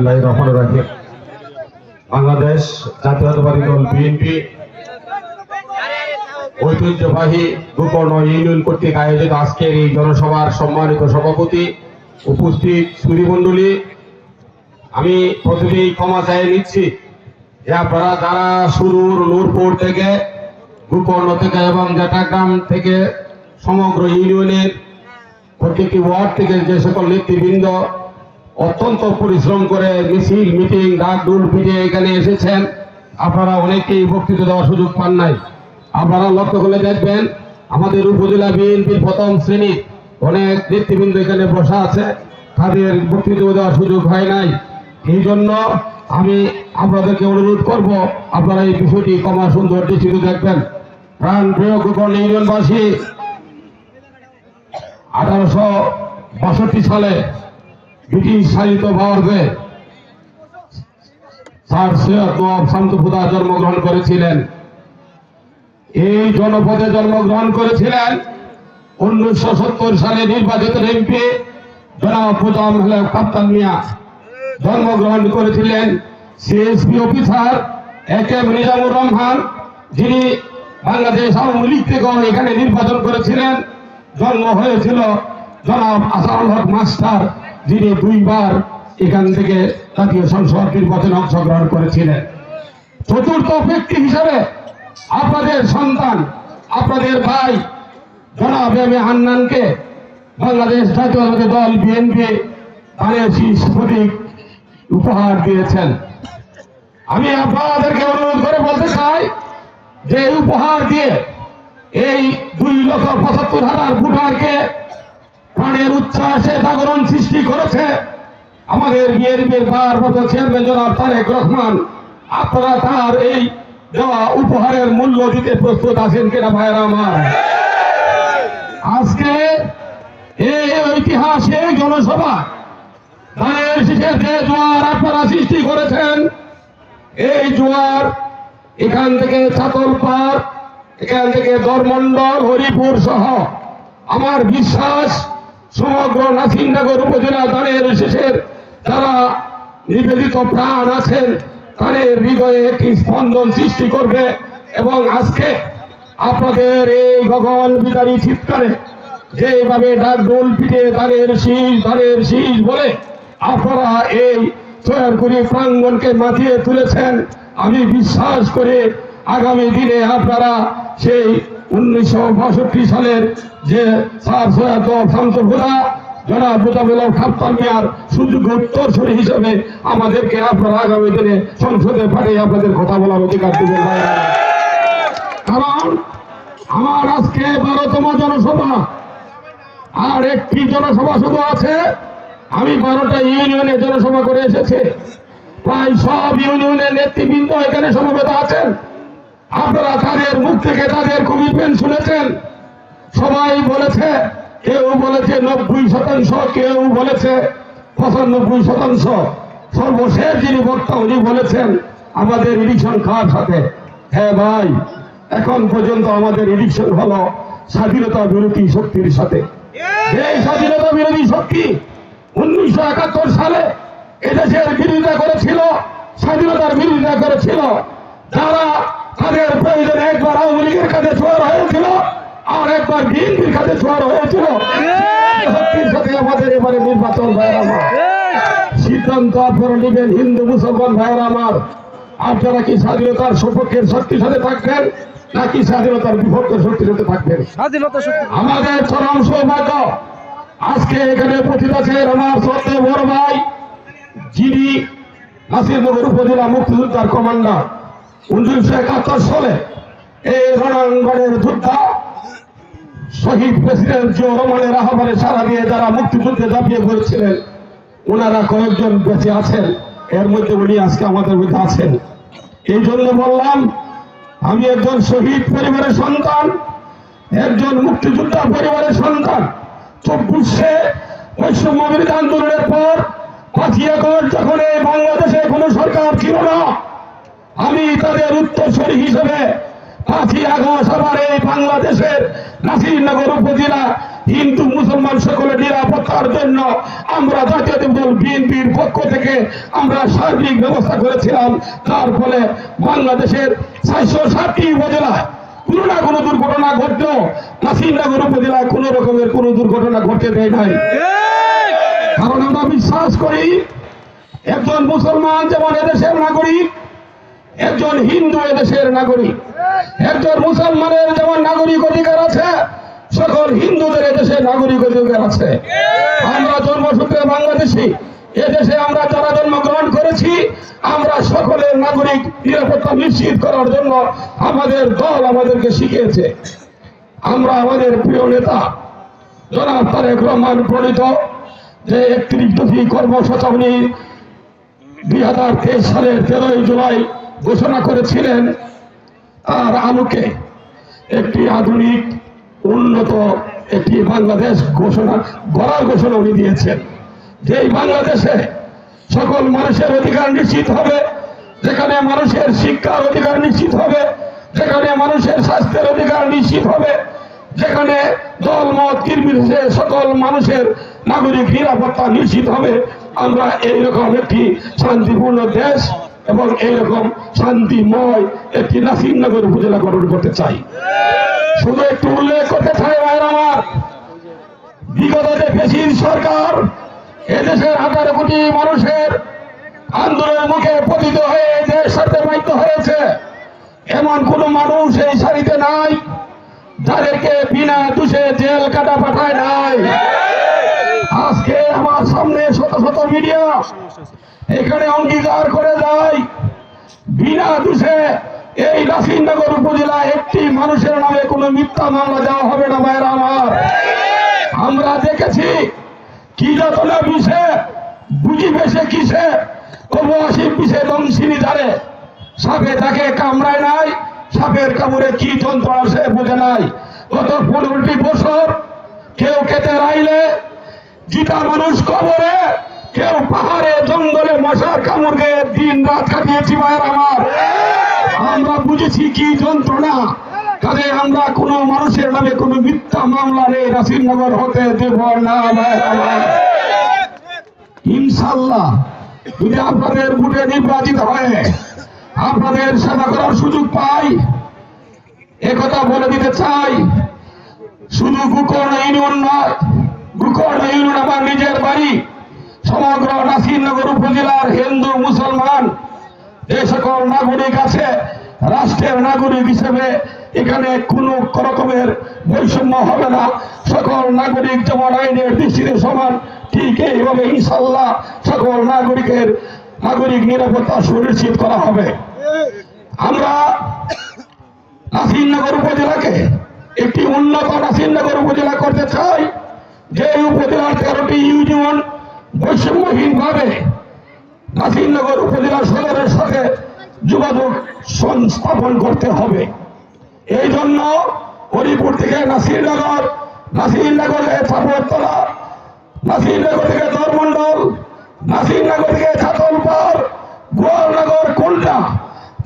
বিসমিল্লাহ রহমান রাহিম। বাংলাদেশ জাতীয়তাবাদী দল, বিএনপি। ঐতিহ্যবাহী গোকর্ণ ইউনিয়ন কর্তৃক আয়োজিত আজকের এই জনসভার সম্মানিত সভাপতি উপস্থিত সুরিমণ্ডলী আমি প্রথমেই ক্ষমা চাই নিচ্ছি। আপনারা যারা সুরুর নূরপুর থেকে, গোকর্ণ থেকে এবং জাটাগ্রাম থেকে সমগ্র ইউনিয়নের প্রত্যেকটি ওয়ার্ড থেকে যে সকল নেতৃবৃন্দ অত্যন্ত পরিশ্রম করে মিছিল, মিটিং ডাক ডুল পিটে এখানে এসেছেন। আপনারা অনেকেই বক্তৃতা দেওয়ার সুযোগ পান নাই। আপনারা লক্ষ্য করে দেখবেন, আমাদের উপজেলা বিএনপির প্রথম শ্রেণি অনেক নেতৃবৃন্দ এখানে বসা আছে। তাদের বক্তৃতা দেওয়ার সুযোগ হয় নাই। এই জন্য আমি আপনাদেরকে অনুরোধ করব, আপনারা এই বিষয়টি কমা সুন্দর দৃষ্টিতে দেখবেন। প্রাণ প্রিয় গোকর্ণ ইউনিয়নবাসী, আঠারোশো বাষট্টি সালে ব্রিটিশ শাসিত স্যার সৈয়দ নবাব শামসুফুদা জন্মগ্রহণ করেছিলেন। এই জনপদে জন্মগ্রহণ করেছিলেন উনিশশো সত্তর সালে নির্বাচিত এমপি কাপ্তান মিয়া। জন্মগ্রহণ করেছিলেন CSP officer A K M Nizamur Rahman, যিনি বাংলাদেশ আওয়ামী লীগ থেকেও এখানে নির্বাচন করেছিলেন। জন্ম হয়েছিল জনাব আসাউল মাস্টার। যিনি দুইবার এখান থেকে জাতীয় সংসদ নির্বাচনে অংশগ্রহণ করেছিলেন। চতুর্থ ব্যক্তি হিসেবে আপনাদের সন্তান, আপনাদের ভাই, জনাব এম এ হান্নানকে বাংলাদেশ জাতীয়তাবাদী দল বিএনপি প্রতীক উপহার দিয়েছেন। আমি আপনাদেরকে অনুরোধ করে বলতে চাই যে উপহার দিয়ে এই দুই লক্ষ পঁচাত্তর হাজার ভোটারকে প্রাণের উচ্ছ্বাসে জাগরণ করেছে। আমাদের বিএনপির ভারপ্রাপ্ত চেয়ারম্যান জনাব তারেক রহমান, আপনারা তার এই দেওয়া উপহারের মূল্য দিতে প্রস্তুত আছেন কিনা ভাইয়েরা আমার? আজকে এই ঐতিহাসিক জনসভা ধানের শীষের যে জোয়ার আপনারা সৃষ্টি করেছেন, এই জোয়ার এখান থেকে চাতলপাড় এখান থেকে দরমন্ডল, হরিপুর সহ আমার বিশ্বাস সমগ্র নাসিমনগর উপজেলা ধানের শেষের যারা নিবেদিত প্রাণ আছেন, তাদের হৃদয়ে একটি স্পন্দন সৃষ্টি করবে এবং আজকে আপনাদের এই গগন বিদারী চিৎকারে যেভাবে ডাক ডোল পিটে তাদের শীষ তাদের শীষ বলে আপনারা এই সয়ারকুড়ি প্রাঙ্গনকে মাতিয়ে তুলেছেন, আমি বিশ্বাস করে আগামী দিনে আপনারা সেই উনিশশো বাষট্টি সালের যে স্যার সৈয়দ শামসুফুরা জনাব মোতাবেল খাপ্তার মিয়ার সুযোগ্য উত্তরসূরি হিসেবে আমাদেরকে আপনারা আগামী দিনে সংসদে পাঠিয়ে আপনাদের কথা বলার অধিকার দেবেন। কারণ আমার আজকে বারোতম জনসভা, আর একটি জনসভা শুধু আছে। আমি বারোটা ইউনিয়নে জনসভা করে এসেছি। প্রায় সব ইউনিয়নের নেতৃবৃন্দ এখানে সমবেত আছেন। আপনারা তাদের মুখ থেকে তাদের কমিটমেন্ট শুনেছেন, সবাই বলেছে, কেউ বলেছে নব্বই শতাংশ, কেউ বলেছে পঁচানব্বই শতাংশ। সর্বশেষ যিনি বক্তা, উনি বলেছেন আমাদের ইলেকশন কার সাথে? হ্যাঁ ভাই, এখন পর্যন্ত আমাদের ইলেকশন হলো স্বাধীনতা বিরোধী শক্তির সাথে। এই স্বাধীনতা বিরোধী শক্তি উনিশশো একাত্তর সালে এদেশের বিরোধিতা করেছিল, স্বাধীনতার বিরোধিতা করেছিল, যারা তাদের প্রয়োজনে একবার আওয়ামী লীগের কাছে ছোঁয়ার হয়েছিল আর একবার বিএনপির কাছে ছোঁয়ার হয়েছিল। শক্তির সাথে আমাদের এবারে নির্বাচন ভাইয়ের আমার। সিদ্ধান্ত আপনারা নেবেন হিন্দু মুসলমান ভাইয়ের আমার। আপনারা কি স্বাধীনতার সপক্ষের শক্তির সাথে থাকবেন নাকি স্বাধীনতার বিপক্ষের শক্তির সাথে থাকবেন? আমাদের চরম সৌভাগ্য আজকে এখানে উপস্থিত আছেন আমার সত্য বড় ভাই যিনি নাসিরনগর উপজেলা মুক্তিযোদ্ধার কমান্ডার। উনিশশো একাত্তর সালে এই রণাঙ্গনের যোদ্ধা শহীদ প্রেসিডেন্ট জিও রহমানের আহ্বানে সারা দিয়ে যারা মুক্তিযুদ্ধে ওনারা কয়েকজন বেঁচে আছেন। এর মধ্যে উনি আজকে আমাদের মধ্যে আছেন। এই জন্য বললাম, আমি একজন শহীদ পরিবারের সন্তান, একজন মুক্তিযোদ্ধা পরিবারের সন্তান। চব্বিশে বৈষম্য বিরোধী আন্দোলনের পর আগস্ট যখন এই বাংলাদেশে কোনো সরকার ছিল না আমি তাদের উত্তরসূরি হিসেবে পাঁচই আগস্ট আবার এই বাংলাদেশের নাসিরনগর উপজেলা হিন্দু মুসলমান সকলের নিরাপত্তার জন্য আমরা জাতীয় দল বিএনপির পক্ষ থেকে আমরা সার্বিক ব্যবস্থা করেছিলাম। তার ফলে বাংলাদেশের চারশো ষাটটি উপজেলায় কোনো না কোনো দুর্ঘটনা ঘটলেও নাসিমনগর উপজেলায় কোনো রকমের কোনো দুর্ঘটনা ঘটতে দেয় নাই। কারণ আমরা বিশ্বাস করি একজন মুসলমান যেমন এদেশের নাগরিক একজন হিন্দু এদেশের নাগরিক, একজন মুসলমানের যেমন নাগরিক অধিকার আছে, সকল হিন্দুদের এদেশে নাগরিক অধিকার আছে। আমরা জন্মসূত্রে বাংলাদেশি, এদেশে আমরা যারা জন্মগ্রহণ করেছি, আমরা সকলের নাগরিক নিরাপত্তা নিশ্চিত করার জন্য আমাদের দল আমাদেরকে শিখিয়েছে। আমরা আমাদের প্রিয় নেতা, জনাব তারেক রহমান প্রণীত যে একত্রিশ দফি কর্মসূচি, দুই হাজার তেইশ সালের তেরোই জুলাই ঘোষণা করেছিলেন আর আলোকে একটি আধুনিক, উন্নত একটি বাংলাদেশ ঘোষণা গড়ার ঘোষণা উনি দিয়েছেন। যে বাংলাদেশে সকল মানুষের অধিকার নিশ্চিত হবে, যেখানে মানুষের শিক্ষার অধিকার নিশ্চিত হবে, যেখানে মানুষের স্বাস্থ্যের অধিকার নিশ্চিত হবে, যেখানে দল, মত সকল মানুষের নাগরিক নিরাপত্তা নিশ্চিত হবে, আমরা এইরকম একটি শান্তিপূর্ণ দেশ এবং এইরকম শান্তিময় একটি নাসিমনগর উপজেলা গঠন করতে চাই। শুধু একটু উল্লেখ করতে চাই, ভাইয়ের আমার। বিগত যে পেশির সরকার, এদেশের আঠারো কোটি মানুষের আন্দোলনের মুখে পতিত হয়ে দেশ ছাড়তে বাধ্য হয়েছে, এমন কোন মানুষ এই সারিতে নাই, যাদেরকে বিনা দোষে জেল কাটা পাঠায় নাই। আজকে আমার সামনে শত শত মিডিয়া এখানে অঙ্গীকার করে যায়। বিনা দোষে এই নাসিরনগর উপজেলায় একটি মানুষের নামে কোনো মিথ্যা মামলা দেওয়া হবে না, ভাইয়ের আমার। আমরা দেখেছি কি যতনা বিষে, বুঝি বেশে কিসে তবু আসি পিছে দংশিনী ধারে। সাপে তাকে কামড়ায় নাই, সাপের কামড়ে কি যন্ত্রণা সে বোঝে নাই। গত পনেরোটি বছর কেউ খেতে রাইলে জিতা মানুষ কবরে, কেউ পাহাড়ে, জঙ্গলে মশার কামড় গিয়ে দিন রাত কাটিয়েছি ভাইয়ের আমার। আমরা বুঝেছি কি যন্ত্রণা। কাজে আমরা কোনো মানুষের নামে কোনো মিথ্যা মামলা রে রাসিনগর হতে দেব না ইনশাল্লাহ যদি আপনাদের ভোটে নির্বাচিত হয় আপনাদের সেবা করার সুযোগ পাই, একথা বলে দিতে চাই, শুধু গুকর্ণ ইউনিয়ন নয় নিজের বাড়ি, সমগ্র নাসিরনগর উপজেলার হিন্দু, মুসলমান, যে সকল নাগরিক আছে, রাষ্ট্রের নাগরিক হিসেবে এখানে কোনো রকমের বৈষম্য হবে না। সকল নাগরিক যেমন আইনের দৃষ্টিতে সমান, ঠিক এইভাবে ইনশাল্লাহ সকল নাগরিকের নাগরিক নিরাপত্তা সুনিশ্চিত করা হবে। আমরা নাসিরনগর উপজেলাকে একটি উন্নত নাসিরনগর উপজেলা করতে চাই। যে উপজেলার তেরোটি ইউনিয়ন বৈষম্যহীন ভাবে নাসিরনগর উপজেলা সদরের সাথে যোগাযোগ সংস্থাপন করতে হবে। এই জন্য হরিপুর থেকে নাসিরনগর নাসিরনগর থেকে চাপতলা নাসিরনগর থেকে দরমন্ডল, নাসিরনগর থেকে ছাতলপাড়, গোয়ালনগর, কোনটা?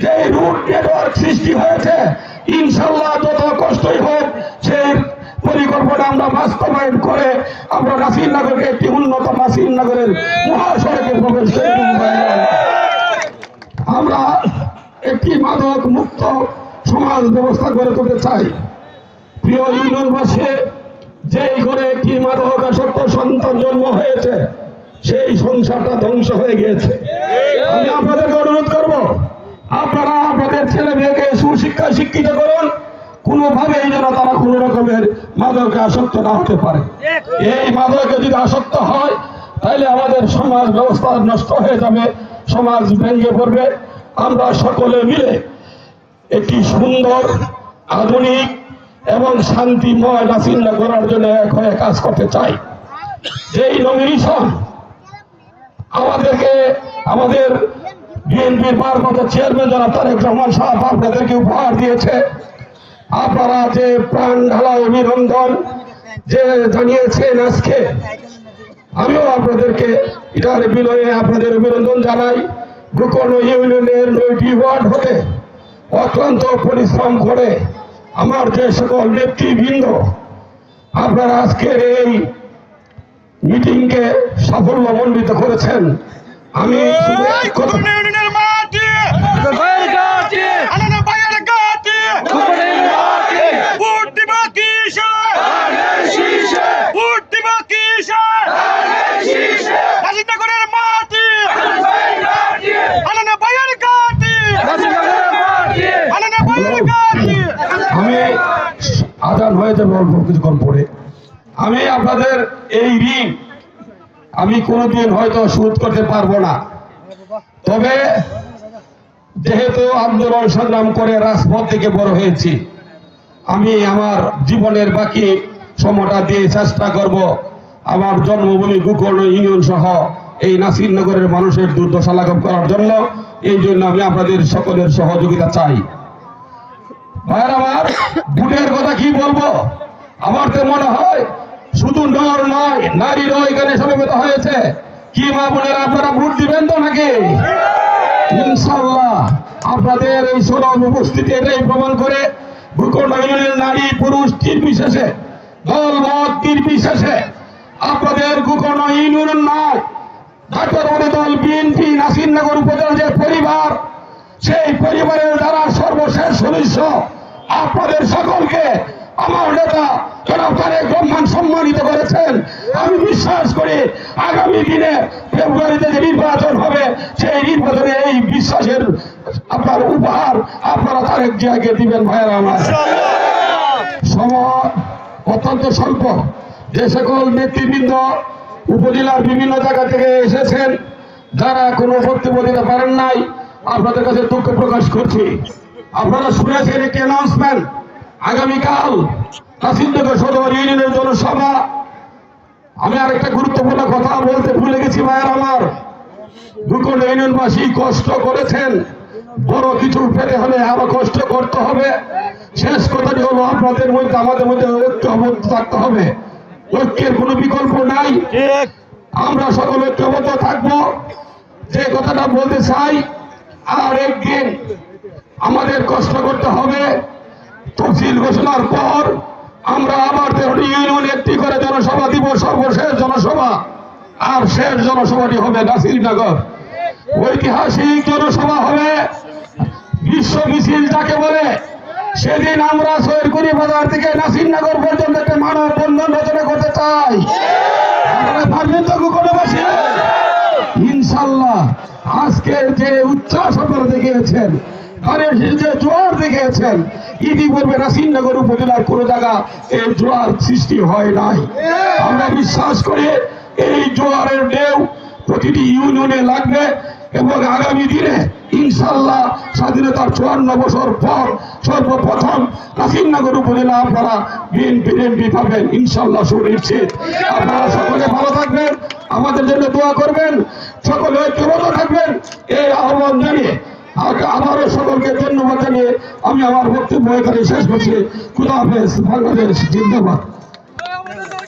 যে রুট নেটওয়ার্ক সৃষ্টি হয়েছে ইনশাল্লাহ যত কষ্টই হোক সেই পরিকল্পনা আমরা বাস্তবায়ন করে আমরা নাসিরনগরকে একটি উন্নত নাসিরনগরের মহাসড়কে প্রবেশ করে আমরা একটি মাদক মুক্ত সমাজ ব্যবস্থা গড়ে তুলতে চাই। প্রিয় ইউনিয়নবাসী যেই ঘরে একটি মাদক আসক্ত সন্তান জন্ম হয়েছে, সেই সংসারটা ধ্বংস হয়ে গিয়েছে। আমি আপনাদেরকে অনুরোধ করব, আপনারা আপনাদের ছেলে মেয়েকে সুশিক্ষা শিক্ষিত করুন কোনোভাবেই যেন তারা কোনো রকমের মাদকে আসক্ত না হতে পারে। এই মাদকে যদি আসক্ত হয় তাহলে আমাদের সমাজ ব্যবস্থা নষ্ট হয়ে যাবে, সমাজ ভেঙে পড়বে। আমরা সকলে মিলে একটি সুন্দর, আধুনিক এবং শান্তিময় বাসিন্দা করার জন্য এক হয়ে কাজ করতে চাই। যেই নমিনেশন আমাদেরকে, আমাদের বিএনপির ভারপ্রাপ্ত চেয়ারম্যান জনাব তারেক রহমান সাহেব আপনাদেরকে উপহার দিয়েছে। আপনারা যে প্রাণ ঢালা অভিনন্দন যে জানিয়েছেন আজকে, আমিও আপনাদেরকে এটার বিনয়ে আপনাদের অভিনন্দন জানাই। গোকর্ণ ইউনিয়নের নয়টি ওয়ার্ড হতে অক্লান্ত পরিশ্রম করে আমার যে সকল নেতৃবৃন্দ, আপনারা আজকের এই মিটিংকে সাফল্যমণ্ডিত করেছেন। আমি শুধু এক কথা ইউনিয়নের মাটি আনন্দ ভাইয়ের গাটি ভোট দিব কিসে ভোট দিব কিসে রাজনগরের মাটি আনন্দ ভাইয়ের গাটি আনন্দ ভাইয়ের গাটি আমি আজান যাবে অল্প কিছুক্ষণ পরে আমি আপনাদের এই ঋণ আমি কোনোদিন হয়তো শোধ করতে পারব না। তবে যেহেতু আন্দোলন সংগ্রাম করে রাজপথ থেকে বড় হয়েছি, আমি আমার জীবনের বাকি সময়টা দিয়ে চেষ্টা করব আমার জন্মভূমি গোকর্ণ ইউনিয়ন সহ এই নাসিরনগরের মানুষের দুর্দশা লাঘব করার জন্য। এই জন্য আমি আপনাদের সকলের সহযোগিতা চাই। ভাইয়ের আমার ভোটের কথা কি বলব? আমার তো মনে হয় শুধু নর নয় নারীরও এখানে সমবেত হয়েছে। কি মা বোনেরা, আপনারা ভোট দিবেন তো নাকি? ইনশাল্লাহ আপনাদের এই সুলভ উপস্থিতি এটাই প্রমাণ করে ভূখণ্ড ইউনিয়নের নারী, পুরুষ নির্বিশেষে দল মত নির্বিশেষে আপনাদের ভূখণ্ড ইউনিয়ন নয় ঢাকার দল, বিএনপি, নাসিরনগর উপজেলার যে পরিবার, সেই পরিবারের দ্বারা সর্বশেষ সদস্য আপনাদের সকলকে আমার নেতা জনাব তারেক সম্মানিত করেছেন। আমি বিশ্বাস করি আগামী দিনে ফেব্রুয়ারিতে যে নির্বাচন হবে, সেই নির্বাচনে এই বিশ্বাসের আপনার উপহার আপনারা তারেক জিয়াকে দিবেন ভাইয়েরা আমার। সময় অত্যন্ত স্বল্প। যে সকল নেতৃবৃন্দ উপজেলার বিভিন্ন জায়গা থেকে এসেছেন, যারা কোনো বক্তব্য দিতে পারেন নাই, আপনাদের কাছে দুঃখ প্রকাশ করছি। আপনারা শুনেছেন একটি অ্যানাউন্সমেন্ট আগামীকাল কাশিমনগর সদর ইউনিয়নের জনসভা। আমি আর একটা গুরুত্বপূর্ণ কথা বলতে ভুলে গেছি ভাইয়ের আমার। দুকন্ড ইউনিয়নবাসী কষ্ট করেছেন। বড় কিছু পেতে হলে আরও কষ্ট করতে হবে। শেষ কথাটি হলো আপনাদের মধ্যে আমাদের মধ্যে ঐক্যবদ্ধ থাকতে হবে। ঐক্যের কোনো বিকল্প নাই। আমরা সকল ঐক্যবদ্ধ থাকব। যে কথাটা বলতে চাই আর একদিন আমাদের কষ্ট করতে হবে। তফসিল ঘোষণার পর আমরা আবার তেরোটি ইউনিয়ন একটি করে জনসভা দিব, সর্বশেষ জনসভা। আর শেষ জনসভাটি হবে নাসিরনগর। ঐতিহাসিক জনসভা হবে। বিশ্ব মিছিল যাকে বলে, সেদিন আমরা সৈরকুড়ি বাজার থেকে নাসিরনগর পর্যন্ত একটা মানব বন্ধন রচনা করতে চাই। ইনশাল্লাহ। আজকের যে উচ্ছ্বাস আপনারা দেখিয়েছেন ধানের যে জোয়ার দেখিয়েছেন। ইতিপূর্বে নাসিরনগর উপজেলার কোন জায়গা এই জোয়ার সৃষ্টি হয় নাই। আমরা বিশ্বাস করি এই জোয়ারের ঢেউ প্রতিটি ইউনিয়নে লাগবে এবং আগামী দিনে ইনশাল্লাহ স্বাধীনতার চুয়ান্ন বছর পর সর্বপ্রথম নাসিরনগর উপজেলা আপনারা বিএনপি, এমপি পাবেন ইনশাল্লাহ সুনিশ্চিত। আপনারা সকলে ভালো থাকবেন, আমাদের জন্য দোয়া করবেন, সকলে ঐক্যবদ্ধ থাকবেন, এই আহ্বান জানিয়ে আবারও সকলকে ধন্যবাদ জানিয়ে আমি আমার বক্তব্য এখানে শেষ করছি। খুদা হাফেজ বাংলাদেশ জিন্দাবাদ।